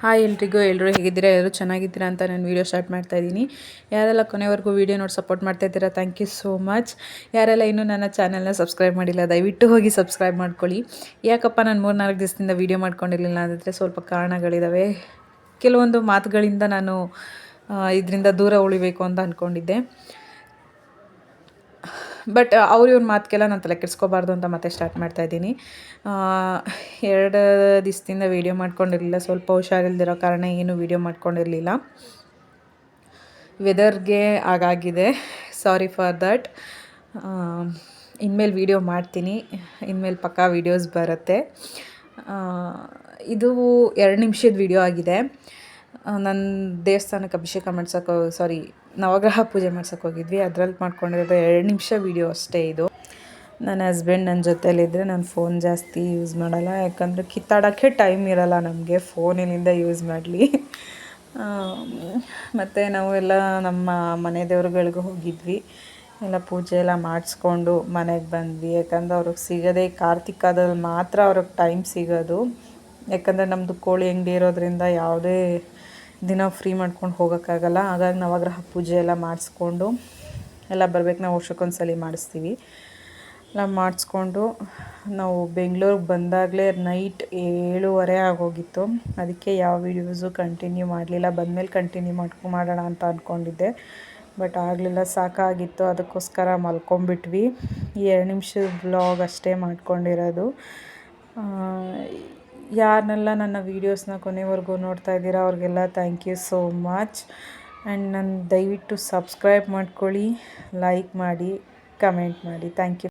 Hi ಎಲ್ರಿಗೂ ಎಲ್ಲರೂ ಹೇಗಿದ್ದೀರಾ? ಎಲ್ಲರೂ ಚೆನ್ನಾಗಿದ್ದೀರಾ ಅಂತ ನಾನು ವೀಡಿಯೋ ಸ್ಟಾರ್ಟ್ ಮಾಡ್ತಾ ಇದ್ದೀನಿ. ಯಾರೆಲ್ಲ ಕೊನೆವರೆಗೂ ವೀಡಿಯೋ ನೋಡಿ ಸಪೋರ್ಟ್ ಮಾಡ್ತಾ ಇದ್ದೀರಾ ಥ್ಯಾಂಕ್ ಯು ಸೋ ಮಚ್ ಯಾರೆಲ್ಲ ಇನ್ನೂ ನನ್ನ ಚಾನಲ್ನ ಸಬ್ಸ್ಕ್ರೈಬ್ ಮಾಡಿಲ್ಲ, ದಯವಿಟ್ಟು ಹೋಗಿ ಸಬ್ಸ್ಕ್ರೈಬ್ ಮಾಡ್ಕೊಳ್ಳಿ. ಯಾಕಪ್ಪ ನಾನು ಮೂರು ನಾಲ್ಕು ದಿವಸದಿಂದ ವೀಡಿಯೋ ಮಾಡ್ಕೊಂಡಿರಲಿಲ್ಲ ಅಂದರೆ ಸ್ವಲ್ಪ ಕಾರಣಗಳಿದ್ದಾವೆ ಕೆಲವೊಂದು ಮಾತುಗಳಿಂದ ನಾನು ಇದರಿಂದ ದೂರ ಉಳಿಬೇಕು ಅಂತ ಅಂದ್ಕೊಂಡಿದ್ದೆ ಬಟ್ ಅವ್ರ ಇವ್ರ ಮಾತಿಗೆಲ್ಲ ನಾನು ತಲೆ ಕೆಡಿಸ್ಕೋಬಾರ್ದು ಅಂತ ಮತ್ತೆ ಸ್ಟಾರ್ಟ್ ಮಾಡ್ತಾ ಇದ್ದೀನಿ. ಎರಡು ದಿವಸದಿಂದ ವೀಡಿಯೋ ಮಾಡ್ಕೊಂಡಿರಲಿಲ್ಲ. ಸ್ವಲ್ಪ ಹುಷಾರಿಲ್ದಿರೋ ಕಾರಣ ಏನು ವೀಡಿಯೋ ಮಾಡ್ಕೊಂಡಿರಲಿಲ್ಲ. ವೆದರ್ಗೆ ಹಾಗಾಗಿದೆ ಸಾರಿ ಫಾರ್ ದಟ್ ಇನ್ಮೇಲೆ ವೀಡಿಯೋ ಮಾಡ್ತೀನಿ. ಇನ್ಮೇಲೆ ಪಕ್ಕಾ ವೀಡಿಯೋಸ್ ಬರುತ್ತೆ. ಇದು ಎರಡು ನಿಮಿಷದ ವೀಡಿಯೋ ಆಗಿದೆ. ನನ್ನ ದೇವಸ್ಥಾನಕ್ಕೆ ಅಭಿಷೇಕ ಮಾಡ್ಸೋಕೆ ಸಾರಿ ನವಗ್ರಹ ಪೂಜೆ ಮಾಡ್ಸೋಕೆ ಹೋಗಿದ್ವಿ. ಅದ್ರಲ್ಲಿ ಮಾಡ್ಕೊಂಡಿರೋದು ಎರಡು ನಿಮಿಷ ವೀಡಿಯೋ ಅಷ್ಟೇ ಇದು. ನನ್ನ ಹಸ್ಬೆಂಡ್ ನನ್ನ ಜೊತೇಲಿದ್ದರೆ ನಾನು ಫೋನ್ ಜಾಸ್ತಿ ಯೂಸ್ ಮಾಡಲ್ಲ. ಯಾಕಂದರೆ ಕಿತ್ತಾಡೋಕ್ಕೆ ಟೈಮ್ ಇರಲ್ಲ ನಮಗೆ. ಫೋನಿನಿಂದ ಯೂಸ್ ಮಾಡಲಿ. ಮತ್ತು ನಾವು ಎಲ್ಲ ನಮ್ಮ ಮನೆ ದೇವ್ರುಗಳಿಗೂ ಹೋಗಿದ್ವಿ. ಎಲ್ಲ ಪೂಜೆ ಎಲ್ಲ ಮಾಡಿಸ್ಕೊಂಡು ಮನೆಗೆ ಬಂದ್ವಿ. ಯಾಕಂದ್ರೆ ಅವ್ರಿಗೆ ಸಿಗೋದೇ ಕಾರ್ತಿಕದಲ್ಲಿ ಮಾತ್ರ ಅವ್ರಿಗೆ ಟೈಮ್ ಸಿಗೋದು. ಯಾಕಂದರೆ ನಮ್ಮದು ಕೋಳಿ ಅಂಗಡಿ ಇರೋದ್ರಿಂದ ಯಾವುದೇ ದಿನ ಫ್ರೀ ಮಾಡ್ಕೊಂಡು ಹೋಗೋಕ್ಕಾಗಲ್ಲ. ಹಾಗಾಗಿ ನವಗ್ರಹ ಪೂಜೆ ಎಲ್ಲ ಮಾಡಿಸ್ಕೊಂಡು ಎಲ್ಲ ಬರ್ಬೇಕು. ನಾವು ವರ್ಷಕ್ಕೊಂದ್ಸಲಿ ಮಾಡಿಸ್ತೀವಿ. ಎಲ್ಲ ಮಾಡಿಸ್ಕೊಂಡು ನಾವು ಬೆಂಗ್ಳೂರಿಗೆ ಬಂದಾಗಲೇ ನೈಟ್ ಏಳುವರೆ ಆಗೋಗಿತ್ತು. ಅದಕ್ಕೆ ಯಾವ ವೀಡಿಯೋಸು ಕಂಟಿನ್ಯೂ ಮಾಡಲಿಲ್ಲ. ಬಂದಮೇಲೆ ಕಂಟಿನ್ಯೂ ಮಾಡ್ಕೊ, ಮಾಡೋಣ ಅಂತ ಅಂದ್ಕೊಂಡಿದ್ದೆ ಬಟ್ ಆಗಲಿಲ್ಲ. ಸಾಕಾಗಿತ್ತು. ಅದಕ್ಕೋಸ್ಕರ ಮಲ್ಕೊಂಬಿಟ್ವಿ ಎರಡು ನಿಮಿಷದ ಬ್ಲಾಗ್ ಅಷ್ಟೇ ಮಾಡ್ಕೊಂಡಿರೋದು. ಯಾರನ್ನೆಲ್ಲ ನನ್ನ ವೀಡಿಯೋಸ್ನ ಕೊನೆವರೆಗೂ ನೋಡ್ತಾ ಇದ್ದೀರಾ, ಅವ್ರಿಗೆಲ್ಲ thank you so much and ನನ್ನ ದಯವಿಟ್ಟು ಸಬ್ಸ್ಕ್ರೈಬ್ ಮಾಡ್ಕೊಳ್ಳಿ ಲೈಕ್ ಮಾಡಿ ಕಮೆಂಟ್ ಮಾಡಿ. Thank you